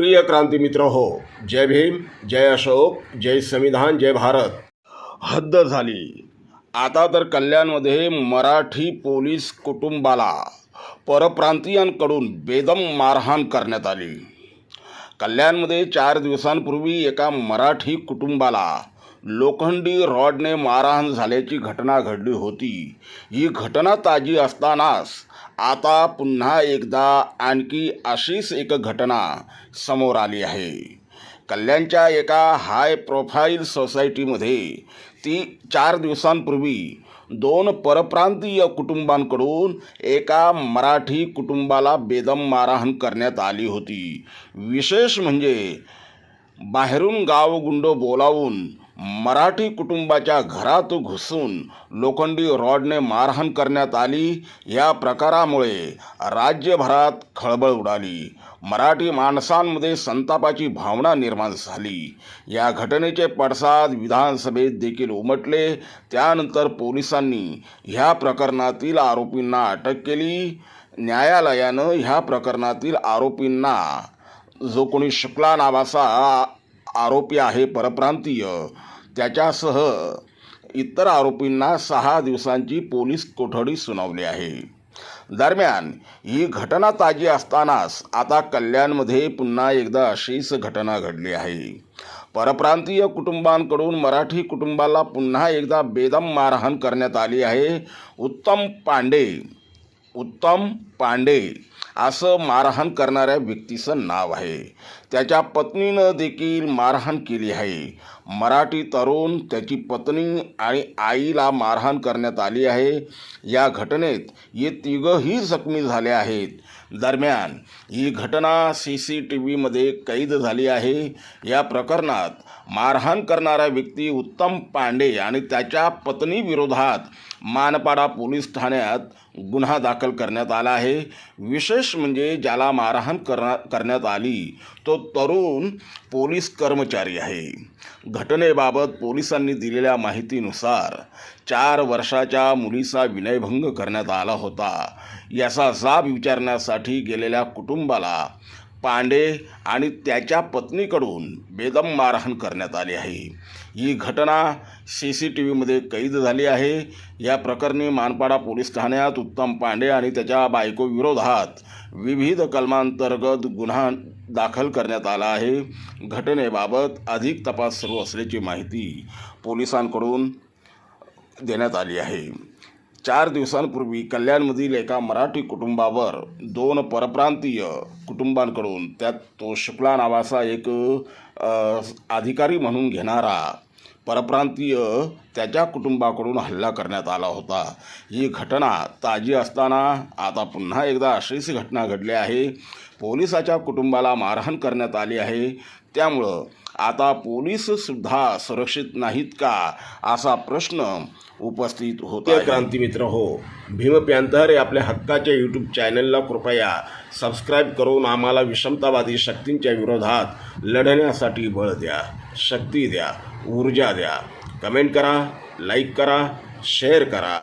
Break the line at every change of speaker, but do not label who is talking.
प्रिय क्रांती मित्र हो जय भीम जय अशोक जय संविधान जय भारत. हद्द झाली. आता तर कल्याणमध्ये मराठी पोलीस कुटुंबाला परप्रांतीयांकडून बेदम मारहाण करण्यात आली. कल्याणमध्ये चार दिवसांपूर्वी एका मराठी कुटुंबाला लोखंडी रॉडने मारहाण झाल्याची घटना घडली होती. ही घटना ताजी असतानाच आता पुन्हा एकदा आणखी अशीच एक घटना समोर आली आहे. कल्याणच्या एका हाय प्रोफाईल सोसायटीमध्ये ती चार दिवसांपूर्वी दोन परप्रांतीय कुटुंबांकडून एका मराठी कुटुंबाला बेदम मारहाण करण्यात आली होती. विशेष म्हणजे बाहेरून गावगुंड बोलावून मराठी कुटुंबाच्या घरात घुसून लोखंडी रॉडने मारहाण करण्यात आली. या प्रकारामुळे राज्यभरात खळबळ उडाली. मराठी माणसांमध्ये संतापाची भावना निर्माण झाली. या घटनेचे पडसाद विधानसभेत देखील उमटले. त्यानंतर पोलिसांनी ह्या प्रकरणातील आरोपींना अटक केली. न्यायालयानं ह्या प्रकरणातील आरोपींना जो कोणी शुक्ला नावाचा आरोपी आहे परप्रांतीय. त्याच्यासह इतर आरोपींना सहा दिवसांची पोलीस कोठडी सुनावली आहे. दरम्यान ही घटना ताजी असतानाच आता कल्याणमध्ये पुन्हा एकदा अशीच घटना घडली आहे. परप्रांतीय कुटुंबांकडून मराठी कुटुंबाला पुन्हा एकदा बेदम मारहाण करण्यात आली आहे. उत्तम पांडे उत्तम पांडे. असं मारहाण करणाऱ्या व्यक्तीचं नाव आहे. त्याच्या पत्नीनं देखील मारहाण केली आहे. मराठी तरुण त्याची पत्नी आणि आईला मारहाण करण्यात आली आहे. या घटनेत हे तिघंही जखमी झाले आहेत. दरम्यान ही घटना सी सी टी व्हीमध्ये कैद झाली आहे. या प्रकरणात मारहाण करणारा व्यक्ती उत्तम पांडे आणि त्याच्या पत्नीविरोधात मानपाडा पोलीस ठाण्यात गुन्हा दाखल करण्यात आला आहे. विशेष म्हणजे ज्याला मारहाण करना करण्यात आली तो तरुण पोलीस कर्मचारी आहे. घटनेबाबत पोलिसांनी दिलेल्या माहितीनुसार चार वर्षाच्या मुलीचा विनयभंग करण्यात आला होता. याचा जाब विचारण्यासाठी गेलेल्या कुटुंबाला पांडे आणि त्याच्या पत्नीकडून बेदम मारहाण करण्यात आली आहे. ही घटना सी सी टी व्हीमध्ये कैद झाली आहे. या प्रकरणी मानपाडा पोलीस ठाण्यात उत्तम पांडे आणि त्याच्या बायकोविरोधात विविध कलमांतर्गत गुन्हा दाखल करण्यात आला आहे. घटनेबाबत अधिक तपास सुरू असल्याची माहिती पोलिसांकडून देण्यात आली आहे. चार दिवसांपूर्वी कल्याणमधील एका मराठी कुटुंबावर दोन परप्रांतीय कुटुंबांकडून त्यात तो शुक्ला नावाचा एक अधिकारी म्हणून घेणारा परप्रांतीय त्याच्या कुटुंबाकडून हल्ला करण्यात आला होता. ही घटना ताजी असताना आता पुन्हा एकदा अशीच घटना घडली आहे. पोलिसाच्या कुटुंबाला मारहाण करण्यात आली आहे. त्यामुळं आता पोलीससुद्धा सुरक्षित नाहीत का असा प्रश्न उपस्थित होतो क्रांती मित्र हो. भीम पॅन्थर या आपल्या हक्काच्या यूट्यूब चॅनलला कृपया सबस्क्राईब करून आम्हाला विषमतावादी शक्तींच्या विरोधात लढण्यासाठी बळ द्या शक्ती द्या ऊर्जा द्या. कमेंट करा लाईक करा शेअर करा.